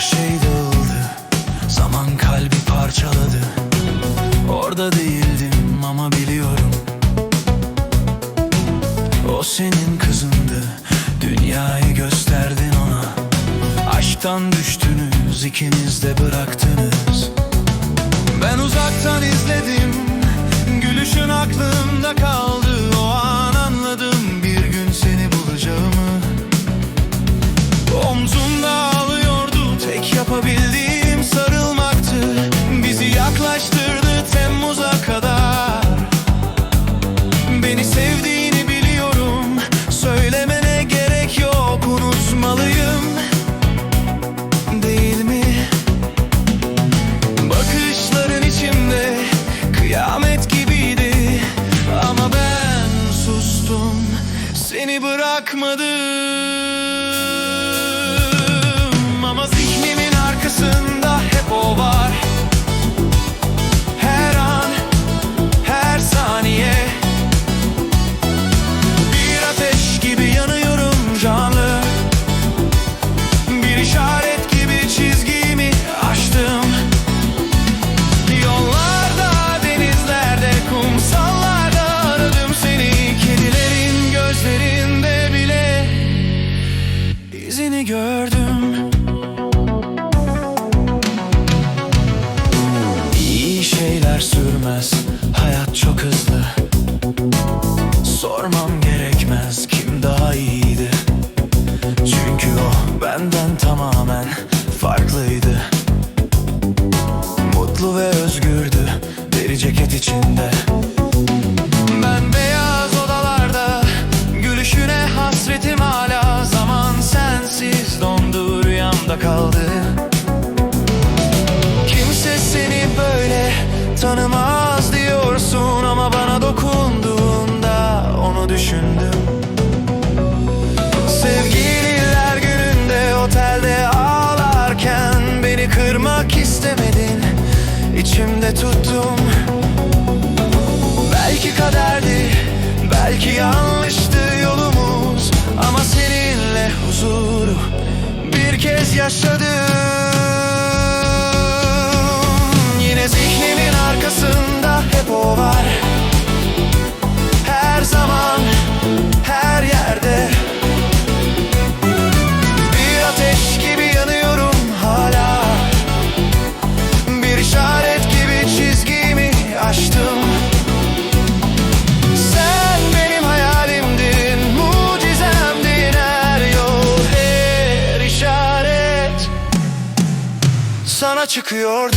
şey dağıldı. Zaman kalbi parçaladı. Orada değildim ama biliyorum. O senin kızındı. Dünyayı gösterdin ona. Aşktan düştünüz ikiniz de bıraktınız. Ben uzaktan izledim. Gülüşün aklımda kaldı Seni bırakmadım. Ama zihnimin arkasında benden tamamen farklıydı. Mutlu ve özgürdü deri ceket içinde. Ben beyaz odalarda gülüşüne hasretim hala. Zaman sensiz dondu rüyamda kaldı. Kimse seni böyle tanımaz içimde tuttum. Belki kaderdi belki yanlıştı sana çıkıyordu